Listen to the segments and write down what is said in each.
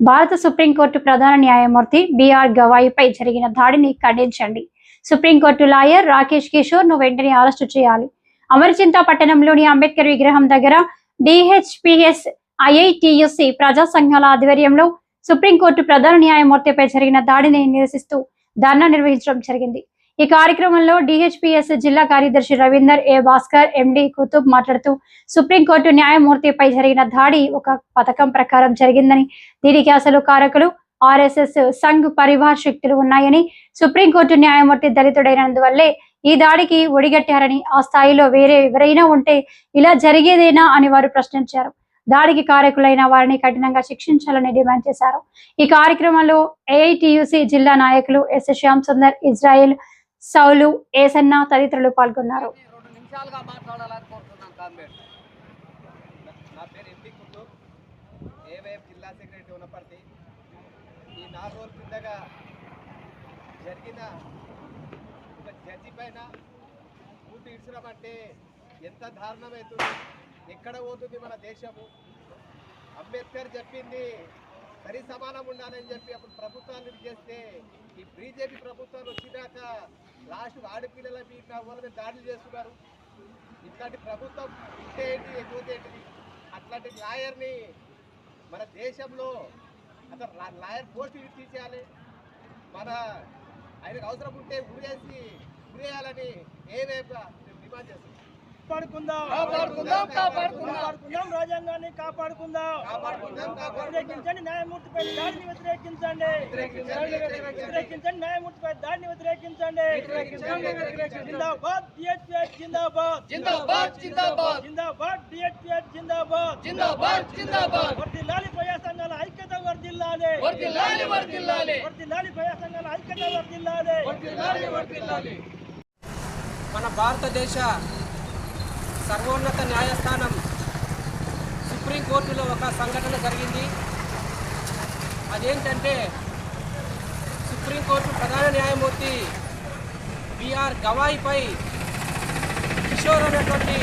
భారత సుప్రీంకోర్టు ప్రధాన న్యాయమూర్తి బిఆర్ గవాయిపై జరిగిన దాడిని ఖండించండి. సుప్రీంకోర్టు లాయర్ రాకేష్ కిషోర్ను వెంటనే అరెస్టు చేయాలి. అమరచింత పట్టణంలోని అంబేద్కర్ విగ్రహం దగ్గర డిహెచ్పిఎస్ ఐఐటియుసి ప్రజా సంఘాల ఆధ్వర్యంలో సుప్రీంకోర్టు ప్రధాన న్యాయమూర్తిపై జరిగిన దాడిని నిరసిస్తూ ధర్నా నిర్వహించడం జరిగింది. ఈ కార్యక్రమంలో డిహెచ్పిఎస్ జిల్లా కార్యదర్శి రవీందర్ ఏ భాస్కర్ ఎండి కుతుబ్ మాట్లాడుతూ సుప్రీంకోర్టు న్యాయమూర్తిపై జరిగిన దాడి ఒక పథకం ప్రకారం జరిగిందని దీనికి అసలు కారకులు ఆర్ఎస్ఎస్ సంఘ్ పరివార్ శక్తులు ఉన్నాయని సుప్రీంకోర్టు న్యాయమూర్తి దళితుడైనందువల్లే ఈ దాడికి ఒడిగట్టారని ఆ స్థాయిలో వేరే ఎవరైనా ఉంటే ఇలా జరిగేదేనా అని వారు ప్రశ్నించారు. దాడికి కారకులైన వారిని కఠినంగా శిక్షించాలని డిమాండ్ చేశారు. ఈ కార్యక్రమంలో ఏఐటియుసి జిల్లా నాయకులు ఎస్ శ్యామ్ సుందర్ ఇజ్రాయెల్ సౌలు ఏసన్న తదితరులు పాల్గొన్నారు. రెండు నిమిషాలుగా నా పేరు ఎంపీ జిల్లా సెక్రటరీ ఉన్నప్పటి ఈ నాలుగు రోజుల కిందగా జరిగిన ఒక జడ్జి పైన ఊటి అంటే ఎంత దారుణమవుతుంది ఎక్కడ పోతుంది మన దేశము? అంబేద్కర్ చెప్పింది సరి సమానం ఉండాలని చెప్పి అప్పుడు ప్రభుత్వాన్ని చేస్తే ఈ బీజేపీ ప్రభుత్వాలు వచ్చినాక లాస్ట్ ఆడపిల్లల మీద వాళ్ళ మీద దాడులు చేస్తున్నారు. ఇట్లాంటి ప్రభుత్వం ఉంటే ఏంటి ఎటువంటి ఏంటిది అట్లాంటి లాయర్ని మన దేశంలో అతను లాయర్ పోస్ట్ తీసేయాలి. మన ఆయనకు అవసరం ఉంటే ఉరేసి ఉరేయాలని ఏవేపుగా డిమాండ్ చేస్తుంది కాపాడుకుందాం. కాపాడుకుందాం, కాపాడుకుందాం. కాపాడుకుందాం. రాజ్యాంగాన్ని కాపాడుకుందాం. వ్యతిరేకించండి న్యాయమూర్తిపై దాడిని వ్యతిరేకించండి. వ్యతిరేకించండి, న్యాయమూర్తిపై దాడిని వ్యతిరేకించండి. జిందాబాద్ డిహెచ్పిఎస్ జిందాబాద్. జిందాబాద్ జిందాబాద్. జిందాబాద్ డిహెచ్పిఎస్ జిందాబాద్. జిందాబాద్ జిందాబాద్. వర్దిల్లాలి ప్రజా సంఘాల ఐక్యత వర్దిల్లాలి. వర్దిల్లాలి వర్దిల్లాలి. వర్దిల్లాలి ప్రజా సంఘాల ఐక్యత వర్దిల్లాలి. వర్దిల్లాలి వర్దిల్లాలి. మన భారతదేశ సర్వోన్నత న్యాయస్థానం సుప్రీంకోర్టులో ఒక సంఘటన జరిగింది. అదేంటంటే సుప్రీంకోర్టు ప్రధాన న్యాయమూర్తి బిఆర్ గవాయిపై కిషోర్ అనేటువంటి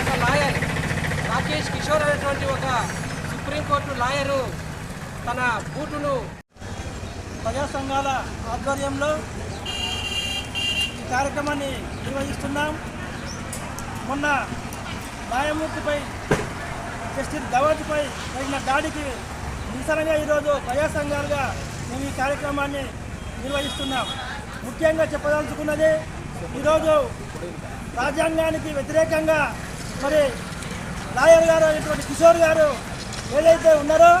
ఒక లాయర్ రాకేష్ కిషోర్ అనేటువంటి ఒక సుప్రీంకోర్టు లాయరు తన బూటును ప్రజా సంఘాల ఆధ్వర్యంలో ఈ కార్యక్రమాన్ని నిర్వహిస్తున్నాం. మొన్న న్యాయమూర్తిపై జస్టిస్ గవాజ్పై జరిగిన దాడికి నిరసనగా ఈరోజు ప్రజా సంఘాలుగా మేము ఈ కార్యక్రమాన్ని నిర్వహిస్తున్నాం. ముఖ్యంగా చెప్పదలుచుకున్నది ఈరోజు రాజ్యాంగానికి వ్యతిరేకంగా మరి లాయర్ గారు అయినటువంటి కిషోర్ గారు ఏదైతే ఉన్నారో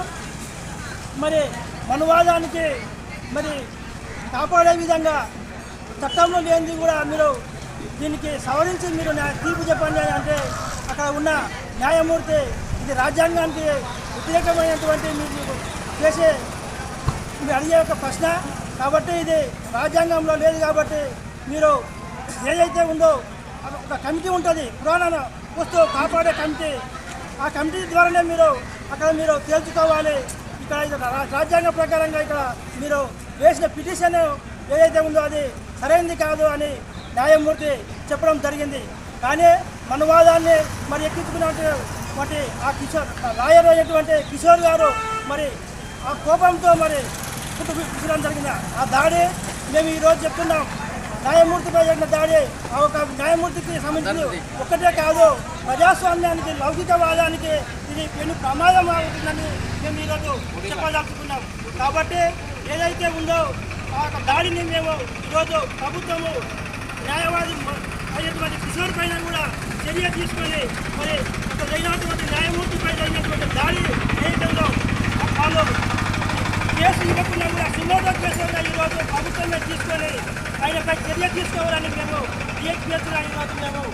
మరి మనువాదానికి మరి కాపాడే విధంగా చట్టంలో లేనిది కూడా మీరు దీనికి సవరించి మీరు న్యాయ- తీర్పు చెప్పండి అంటే అక్కడ ఉన్న న్యాయమూర్తి ఇది రాజ్యాంగానికి వ్యతిరేకమైనటువంటి మీరు చేసే మీరు అడిగే ఒక ప్రశ్న. కాబట్టి ఇది రాజ్యాంగంలో లేదు కాబట్టి మీరు ఏదైతే ఉందో ఒక కమిటీ ఉంటుంది పురాణ వస్తువు కాపాడే కమిటీ. ఆ కమిటీ ద్వారానే మీరు అక్కడ మీరు తేల్చుకోవాలి. ఇక్కడ రా- రాజ్యాంగ ప్రకారంగా ఇక్కడ మీరు వేసిన పిటిషన్ ఏదైతే ఉందో అది సరైనది కాదు అని న్యాయమూర్తి చెప్పడం జరిగింది. కానీ మనవాదాన్ని మరి ఎక్కించుకున్నటువంటి ఆ కిషోర్ ఆ లాయర్ అయినటువంటి కిషోర్ గారు మరి ఆ కోపంతో మరి కుటుంబం జరిగింది. ఆ దాడి మేము ఈరోజు చెప్తున్నాం. న్యాయమూర్తిపై జరిగిన దాడి ఆ ఒక న్యాయమూర్తికి సంబంధించి ఒక్కటే కాదు ప్రజాస్వామ్యానికి లౌకికవాదానికి ఇది పెను ప్రమాదం అవుతుందని మేము ఈరోజు చెప్పదలుచుకున్నాం. కాబట్టి ఏదైతే ఉందో ఆ యొక్క దాడిని మేము ఈరోజు ప్రభుత్వము న్యాయవాది అయినటువంటి కిషోర్ పైన కూడా చర్య తీసుకొని మరి అక్కడ న్యాయమూర్తి పైన అయినటువంటి దాడి ఏదైతే వాళ్ళు కేసు ఇవ్వకుండా కూడా సుమోటో కేసులుగా కూడా ఈరోజు ప్రభుత్వమే తీసుకొని ఆయనపై చర్య తీసుకోవాలని మేము డిఎస్పీఎస్ ఈరోజు మేము